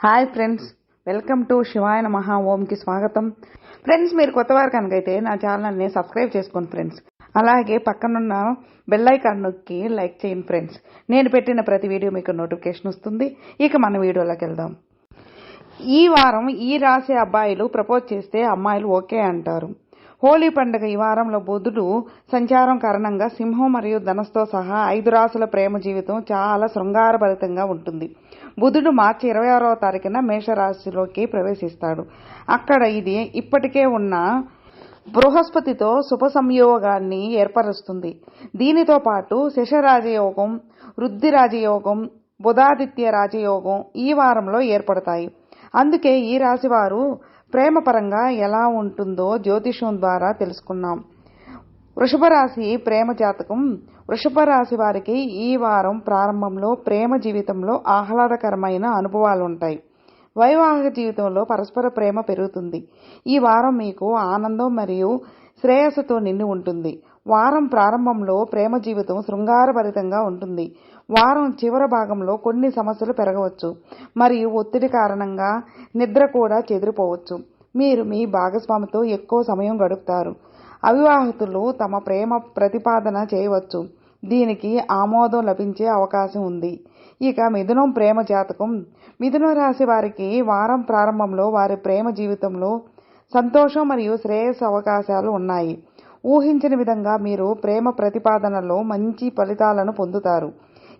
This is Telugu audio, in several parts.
Hi friends welcome to Shivayana మహా ఓంకి స్వాగతం ఫ్రెండ్స్ మీరు కొత్త వారు కనుకైతే నా ఛానల్ని సబ్స్క్రైబ్ చేసుకోండి ఫ్రెండ్స్ అలాగే పక్కనున్న బెల్లైకాన్ నొక్కి లైక్ చేయండి ఫ్రెండ్స్ నేను పెట్టిన ప్రతి వీడియో మీకు నోటిఫికేషన్ వస్తుంది. ఇక మన వీడియోలోకి వెళ్దాం. ఈ వారం ఈ రాసే అబ్బాయిలు ప్రపోజ్ చేస్తే అమ్మాయిలు ఓకే అంటారు. హోలీ పండుగ ఈ వారంలో బుధుడు సంచారం కారణంగా సింహం మరియు ధనస్తో సహా ఐదు రాసుల ప్రేమ జీవితం చాలా శృంగారభరితంగా ఉంటుంది. బుధుడు మార్చి ఇరవై ఆరవ తారీఖున మేషరాశిలోకి ప్రవేశిస్తాడు. అక్కడ ఇది ఇప్పటికే ఉన్న బృహస్పతితో శుభ సంయోగాన్ని ఏర్పరుస్తుంది. దీనితో పాటు శశరాజయోగం వృద్ధి రాజయోగం బుధాదిత్య రాజయోగం ఈ వారంలో ఏర్పడతాయి. అందుకే ఈ రాశి వారు ప్రేమపరంగా ఎలా ఉంటుందో జ్యోతిషం ద్వారా తెలుసుకున్నాం. వృషభ రాశి ప్రేమ జాతకం. వృషభ రాశి వారికి ఈ వారం ప్రారంభంలో ప్రేమ జీవితంలో ఆహ్లాదకరమైన అనుభవాలు ఉంటాయి వైవాహిక జీవితంలో పరస్పర ప్రేమ పెరుగుతుంది. ఈ వారం మీకు ఆనందం మరియు శ్రేయస్సుతో నిండి ఉంటుంది. వారం ప్రారంభంలో ప్రేమ జీవితం శృంగారభరితంగా ఉంటుంది. వారం చివరి భాగంలో కొన్ని సమస్యలు పెరగవచ్చు. మరియు ఒత్తిడి కారణంగా నిద్ర కూడా చెదిరిపోవచ్చు. మీరు మీ భాగస్వామితో ఎక్కువ సమయం గడుపుతారు. అవివాహితులు తమ ప్రేమ ప్రతిపాదన చేయవచ్చు. దీనికి ఆమోదం లభించే అవకాశం ఉంది. ఇక మిథునం ప్రేమ జాతకం. మిథున రాశి వారికి వారం ప్రారంభంలో వారి ప్రేమ జీవితంలో సంతోషం మరియు శ్రేయస్సు అవకాశాలు ఉన్నాయి. ఊహించిన విధంగా మీరు ప్రేమ ప్రతిపాదనలో మంచి ఫలితాలను పొందుతారు.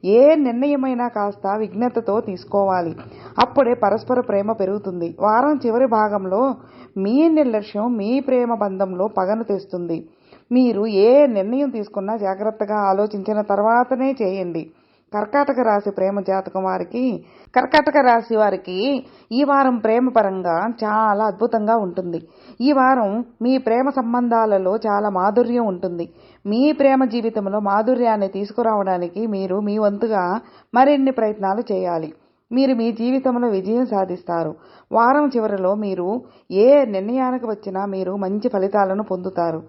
ఏ నిర్ణయమైనా కాస్త విఘ్నతతో తీసుకోవాలి. అప్పుడే పరస్పర ప్రేమ పెరుగుతుంది. వారం చివరి భాగంలో మీ నిర్లక్ష్యం మీ ప్రేమ బంధంలో పగను తెస్తుంది. మీరు ఏ నిర్ణయం తీసుకున్నా జాగ్రత్తగా ఆలోచించిన తర్వాతనే చేయండి. కర్కాటక రాశి ప్రేమ జాతకం వారికి కర్కాటక రాశి వారికి ఈ వారం ప్రేమ పరంగా చాలా అద్భుతంగా ఉంటుంది. ఈ వారం మీ ప్రేమ సంబంధాలలో చాలా మాధుర్యం ఉంటుంది. మీ ప్రేమ జీవితంలో మాధుర్యాన్ని తీసుకురావడానికి మీరు మీ వంతుగా మరిన్ని ప్రయత్నాలు చేయాలి. మీరు మీ జీవితంలో విజయం సాధిస్తారు. వారం చివరిలో మీరు ఏ నిర్ణయానికి వచ్చినా మీరు మంచి ఫలితాలను పొందుతారు.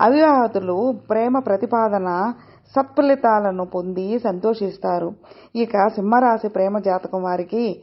అవివాహితులు ప్రేమ ప్రతిపాదన సత్ఫలితాలను పొంది సంతోషిస్తారు. ఇక సింహరాశి ప్రేమ జాతకం వారికి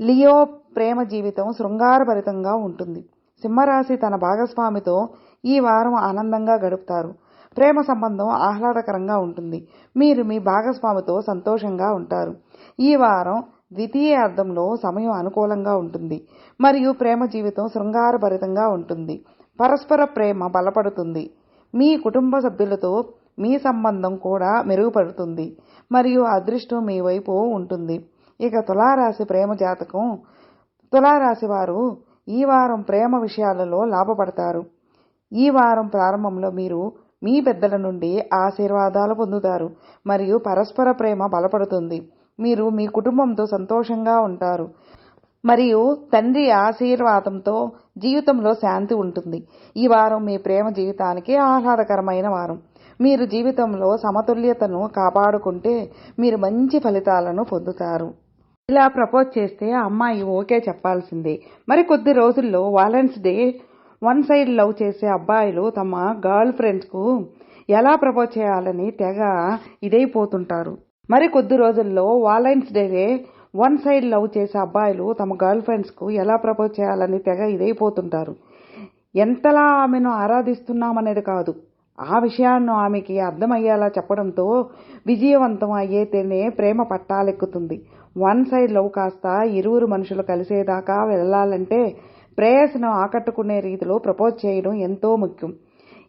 లియో ప్రేమ జీవితం శృంగారభరితంగా ఉంటుంది. సింహరాశి తన భాగస్వామితో ఈ వారం ఆనందంగా గడుపుతారు. ప్రేమ సంబంధం ఆహ్లాదకరంగా ఉంటుంది. మీరు మీ భాగస్వామితో సంతోషంగా ఉంటారు. ఈ వారం ద్వితీయ అర్థంలో సమయం అనుకూలంగా ఉంటుంది. మరియు ప్రేమ జీవితం శృంగారభరితంగా ఉంటుంది. పరస్పర ప్రేమ బలపడుతుంది. మీ కుటుంబ సభ్యులతో మీ సంబంధం కూడా మెరుగుపడుతుంది మరియు అదృష్టం మీ వైపు ఉంటుంది. ఇక తులారాశి ప్రేమ జాతకం. తులారాశి వారు ఈ వారం ప్రేమ విషయాలలో లాభపడతారు. ఈ వారం ప్రారంభంలో మీరు మీ పెద్దల నుండి ఆశీర్వాదాలు పొందుతారు మరియు పరస్పర ప్రేమ బలపడుతుంది. మీరు మీ కుటుంబంతో సంతోషంగా ఉంటారు మరియు తండ్రి ఆశీర్వాదంతో జీవితంలో శాంతి ఉంటుంది. ఈ వారం మీ ప్రేమ జీవితానికి ఆహ్లాదకరమైన వారం. మీరు జీవితంలో సమతుల్యతను కాపాడుకుంటే మీరు మంచి ఫలితాలను పొందుతారు. ఇలా ప్రపోజ్ చేస్తే అమ్మాయి ఓకే చెప్పాల్సిందే. మరి కొద్ది రోజుల్లో valentine's day one side love చేసే అబ్బాయిలు తమ గర్ల్ ఫ్రెండ్స్కు ఎలా ప్రపోజ్ చేయాలని తెగ ఇదైపోతుంటారు. మరి కొద్ది రోజుల్లో valentine's day one side love చేసే అబ్బాయిలు తమ గర్ల్ ఫ్రెండ్స్కు ఎలా ప్రపోజ్ చేయాలని తెగ ఇదైపోతుంటారు. ఎంతలా ఆమెను ఆరాధిస్తున్నామనేది కాదు. ఆ విషయాన్ని ఆమెకి అర్థమయ్యేలా చెప్పడంతో విజయవంతం అయ్యేతేనే ప్రేమ పట్టాలెక్కుతుంది. వన్ సైడ్ లవ్ కాస్త ఇరువురు మనుషులు కలిసేదాకా వెళ్ళాలంటే ప్రేయస్ను ఆకట్టుకునే రీతిలో ప్రపోజ్ చేయడం ఎంతో ముఖ్యం.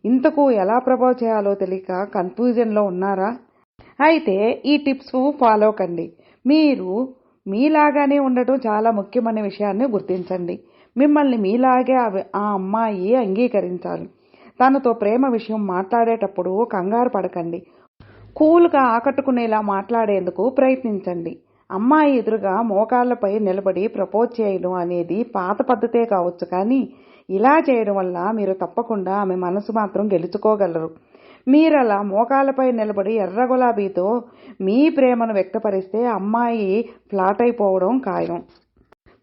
ఇంతకు ఎలా ప్రపోజ్ చేయాలో తెలియక కన్ఫ్యూజన్లో ఉన్నారా? అయితే ఈ టిప్స్ ఫాలో కండి. మీరు మీలాగానే ఉండటం చాలా ముఖ్యమనే విషయాన్ని గుర్తించండి. మిమ్మల్ని మీలాగే ఆ అమ్మాయి అంగీకరించాలి. తనతో ప్రేమ విషయం మాట్లాడేటప్పుడు కంగారు పడకండి. కూల్గా ఆకట్టుకునేలా మాట్లాడేందుకు ప్రయత్నించండి. అమ్మాయి ఎదురుగా మోకాళ్ళపై నిలబడి ప్రపోజ్ చేయడం అనేది పాత పద్ధతే కావచ్చు కానీ ఇలా చేయడం వల్ల మీరు తప్పకుండా ఆమె మనసు మాత్రం గెలుచుకోగలరు. మీరలా మోకాళ్ళపై నిలబడి ఎర్ర గులాబీతో మీ ప్రేమను వ్యక్తపరిస్తే అమ్మాయి ఫ్లాట్ అయిపోవడం ఖాయం.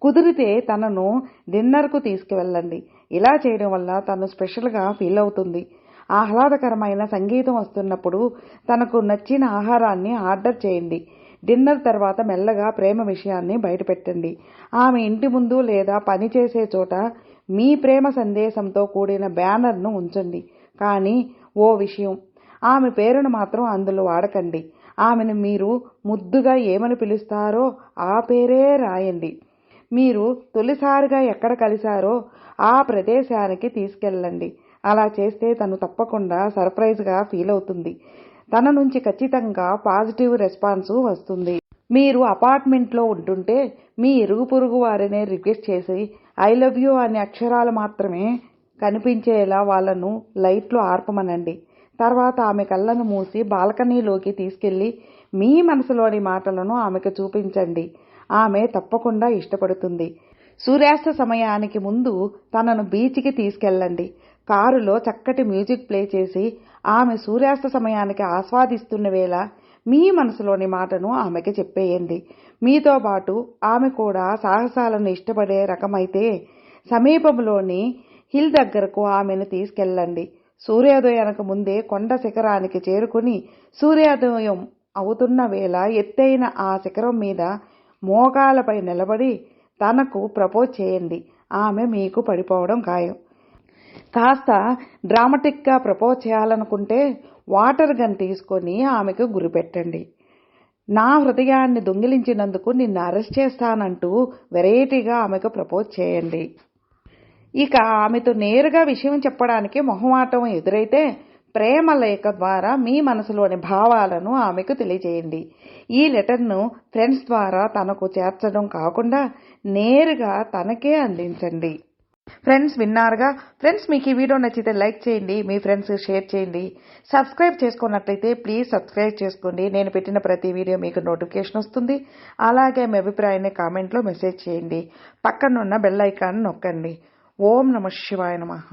కుదిరితే తనను డిన్నర్కు తీసుకువెళ్ళండి. ఇలా చేయడం వల్ల తను స్పెషల్గా ఫీల్ అవుతుంది. ఆహ్లాదకరమైన సంగీతం వస్తున్నప్పుడు తనకు నచ్చిన ఆహారాన్ని ఆర్డర్ చేయండి. డిన్నర్ తర్వాత మెల్లగా ప్రేమ విషయాన్ని బయటపెట్టండి. ఆమె ఇంటి ముందు లేదా పని చేసే చోట మీ ప్రేమ సందేశంతో కూడిన బ్యానర్ను ఉంచండి. కానీ ఓ విషయం ఆమె పేరును మాత్రం అందులో వాడకండి. ఆమెను మీరు ముద్దుగా ఏమని పిలుస్తారో ఆ పేరే రాయండి. మీరు తొలిసారిగా ఎక్కడ కలిశారో ఆ ప్రదేశానికి తీసుకెళ్ళండి. అలా చేస్తే తను తప్పకుండా సర్ప్రైజ్గా ఫీల్ అవుతుంది. తన నుంచి ఖచ్చితంగా పాజిటివ్ రెస్పాన్స్ వస్తుంది. మీరు అపార్ట్మెంట్లో ఉంటుంటే మీ ఇరుగు పొరుగు వారిని రిక్వెస్ట్ చేసి ఐ లవ్ యూ అనే అక్షరాలు మాత్రమే కనిపించేలా వాళ్ళను లైట్లు ఆర్పమనండి. తర్వాత ఆమె కళ్ళను మూసి బాల్కనీలోకి తీసుకెళ్ళి మీ మనసులోని మాటలను ఆమెకు చూపించండి. ఆమె తప్పకుండా ఇష్టపడుతుంది. సూర్యాస్త సమయానికి ముందు తనను బీచ్కి తీసుకెళ్ళండి. కారులో చక్కటి మ్యూజిక్ ప్లే చేసి ఆమె సూర్యాస్త సమయానికి ఆస్వాదిస్తున్న వేళ మీ మనసులోని మాటను ఆమెకి చెప్పేయండి. మీతో పాటు ఆమె కూడా సాహసాలను ఇష్టపడే రకమైతే సమీపంలోని హిల్ దగ్గరకు ఆమెను తీసుకెళ్ళండి. సూర్యోదయానికి ముందే కొండ శిఖరానికి చేరుకుని సూర్యోదయం అవుతున్న వేళ ఎత్తైన ఆ శిఖరం మీద మోకాలపై నిలబడి తనకు ప్రపోజ్ చేయండి. ఆమె మీకు పడిపోవడం ఖాయం. కాస్త డ్రామటిక్గా ప్రపోజ్ చేయాలనుకుంటే వాటర్ గన్ తీసుకొని ఆమెకు గురిపెట్టండి. నా హృదయాన్ని దొంగిలించినందుకు నిన్ను అరెస్ట్ చేస్తానంటూ వెరైటీగా ఆమెకు ప్రపోజ్ చేయండి. ఇక ఆమెతో నేరుగా విషయం చెప్పడానికి మొహమాటం ఎదురైతే ప్రేమ లేఖ ద్వారా మీ మనసులోని భావాలను ఆమెకు తెలియజేయండి. ఈ లెటర్ను ఫ్రెండ్స్ ద్వారా తనకు చేర్చడం కాకుండా నేరుగా తనకే అందించండి. ఫ్రెండ్స్ విన్నారుగా? ఫ్రెండ్స్ మీకు ఈ వీడియో నచ్చితే లైక్ చేయండి మీ ఫ్రెండ్స్ షేర్ చేయండి. సబ్స్క్రైబ్ చేసుకున్నట్లయితే ప్లీజ్ సబ్స్క్రైబ్ చేసుకోండి. నేను పెట్టిన ప్రతి వీడియో మీకు నోటిఫికేషన్ వస్తుంది. అలాగే మీ అభిప్రాయాన్ని కామెంట్లో మెసేజ్ చేయండి. పక్కనున్న బెల్ ఐకాన్ నొక్కండి. ఓం నమ శివాయ నమః.